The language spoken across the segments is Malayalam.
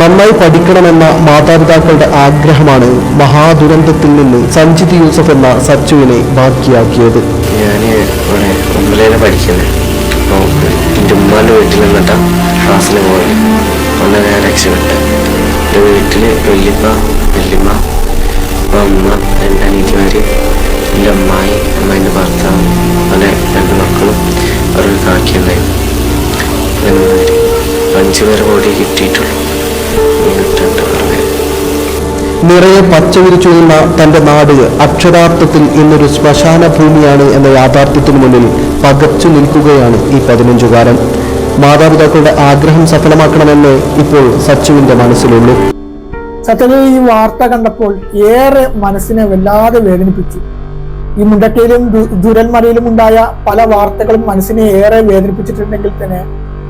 നന്നായി പഠിക്കണമെന്ന മാതാപിതാക്കളുടെ ആഗ്രഹമാണ് മഹാദുരന്തത്തിൽ നിന്ന് സഞ്ജിത് യൂസഫ് എന്ന സച്ചുവിനെ ബാക്കിയാക്കിയത്. ഞാൻ ഭർത്താവ് രണ്ട് മക്കളും കാക്കിയുണ്ടായിരുന്നു. പേരെ ബോഡി കിട്ടിയിട്ടുള്ളൂ. നിറയെ പച്ചവിരിച്ചുള്ള വിരിച്ചു തന്റെ നാട് അക്ഷരാർത്ഥത്തിൽ ഇന്നൊരു ശ്മശാന ഭൂമിയാണ് എന്ന യാഥാർത്ഥ്യത്തിനു മുന്നിൽ പകച്ചു നിൽക്കുകയാണ് ഈ പതിനഞ്ചുകാരൻ. മാതാപിതാക്കളുടെ ആഗ്രഹം സഫലമാക്കണമെന്ന് ഇപ്പോൾ സച്ചുവിന്റെ മനസ്സിലുള്ളൂ. സത്യത്തിൽ ഈ വാർത്ത കണ്ടപ്പോൾ ഏറെ മനസ്സിനെ വല്ലാതെ വേദനിപ്പിച്ചു. ഈ മുണ്ടക്കയിലും ദുരന്മറയിലും ഉണ്ടായ പല വാർത്തകളും മനസ്സിനെ ഏറെ വേദനിപ്പിച്ചിട്ടുണ്ടെങ്കിൽ തന്നെ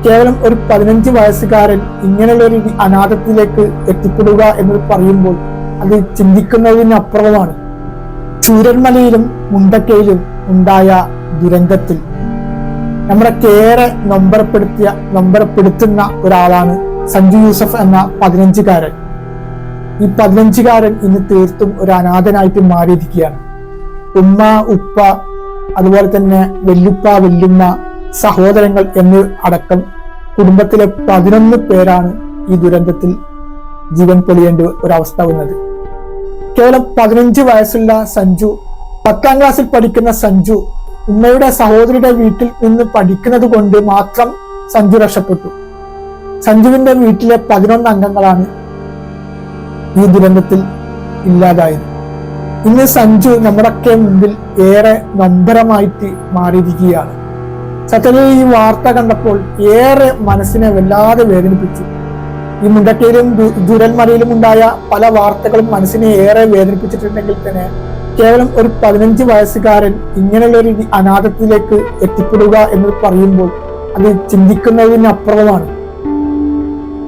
കേവലം ഒരു പതിനഞ്ച് വയസ്സുകാരൻ ഇങ്ങനെയുള്ള ഒരു അനാഥത്തിലേക്ക് എത്തിപ്പെടുക എന്ന് പറയുമ്പോൾ അത് ചിന്തിക്കുന്നതിനപ്പുറമാണ്. ചൂരന്മലയിലും മുണ്ടക്കയിലും ഉണ്ടായ ദുരന്തത്തിൽ നമ്മുടെ കേറെ നൊമ്പരപ്പെടുത്തിയ നൊമ്പരപ്പെടുത്തുന്ന ഒരാളാണ് സഞ്ജു യൂസഫ് എന്ന പതിനഞ്ചുകാരൻ. ഈ പതിനഞ്ചുകാരൻ ഇന്ന് തീർത്തും ഒരു അനാഥനായിട്ട് മാറിയിരിക്കുകയാണ്. ഉമ്മ ഉപ്പ അതുപോലെ തന്നെ വെല്ലുപ്പ വെല്ലുമ്മ സഹോദരങ്ങൾ എന്ന് അടക്കം കുടുംബത്തിലെ പതിനൊന്ന് പേരാണ് ഈ ദുരന്തത്തിൽ ജീവൻ പൊലിയേണ്ട ഒരവസ്ഥ വന്നത്. കേവലം പതിനഞ്ച് വയസ്സുള്ള സഞ്ജു പത്താം ക്ലാസ്സിൽ പഠിക്കുന്ന സഞ്ജു ഉമ്മയുടെ സഹോദരിയുടെ വീട്ടിൽ നിന്ന് പഠിക്കുന്നത് കൊണ്ട് മാത്രം സഞ്ജു രക്ഷപ്പെട്ടു. സഞ്ജുവിന്റെ വീട്ടിലെ പതിനൊന്ന് അംഗങ്ങളാണ് ഈ ദുരന്തത്തിൽ ഇല്ലാതായത്. ഇന്ന് സഞ്ജു നമ്മുടെയൊക്കെ മുമ്പിൽ ഏറെ നൊമ്പരമായിട്ട് മാറിയിരിക്കുകയാണ്. സത്യത്തിൽ ഈ വാർത്ത കണ്ടപ്പോൾ ഏറെ മനസ്സിനെ വല്ലാതെ വേദനിപ്പിച്ചു. ഈ മുണ്ടക്കയിലും ദു- ഉണ്ടായ പല വാർത്തകളും മനസ്സിനെ ഏറെ വേദനിപ്പിച്ചിട്ടുണ്ടെങ്കിൽ തന്നെ കേവലം ഒരു പതിനഞ്ച് വയസ്സുകാരൻ ഇങ്ങനെയുള്ള ഒരു അനാഥത്തിലേക്ക് എത്തിപ്പെടുക എന്ന് പറയുമ്പോൾ അത് ചിന്തിക്കുന്നതിനപ്പുറമാണ്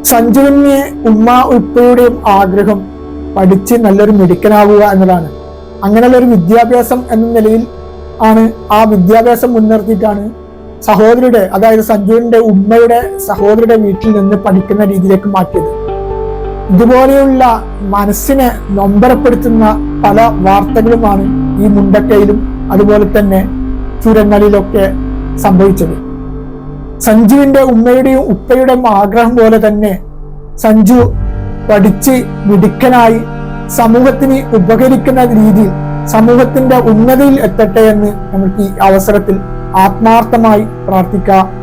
സഞ്ജുവിന് ഉമ്മ ഉപ്പയുടെയും ആഗ്രഹം പഠിച്ച് നല്ലൊരു മിടുക്കനാവുക എന്നതാണ്. അങ്ങനെയുള്ള ഒരു വിദ്യാഭ്യാസം എന്ന നിലയിൽ ആണ് ആ വിദ്യാഭ്യാസം മുൻനിർത്തിയിട്ടാണ് സഹോദരിയുടെ അതായത് സഞ്ജുവിന്റെ ഉമ്മയുടെ സഹോദരിയുടെ വീട്ടിൽ നിന്ന് പഠിക്കുന്ന രീതിയിലേക്ക് മാറ്റിയത്. ഇതുപോലെയുള്ള മനസ്സിനെ നൊമ്പരപ്പെടുത്തുന്ന പല വാർത്തകളുമാണ് ഈ മുണ്ടക്കയിലും അതുപോലെ തന്നെ ചുരങ്ങളിലൊക്കെ സംഭവിച്ചത്. സഞ്ജുവിന്റെ ഉമ്മയുടെയും ഉപ്പയുടെയും ആഗ്രഹം പോലെ തന്നെ സഞ്ജു പഠിച്ച് മിടുക്കനായി സമൂഹത്തിന് ഉപകരിക്കുന്ന രീതിയിൽ സമൂഹത്തിന്റെ ഉന്നതിയിൽ എത്തട്ടെ എന്ന് നമുക്ക് ഈ അവസരത്തിൽ ആത്മാർത്ഥമായി പ്രാർത്ഥിക്കാം.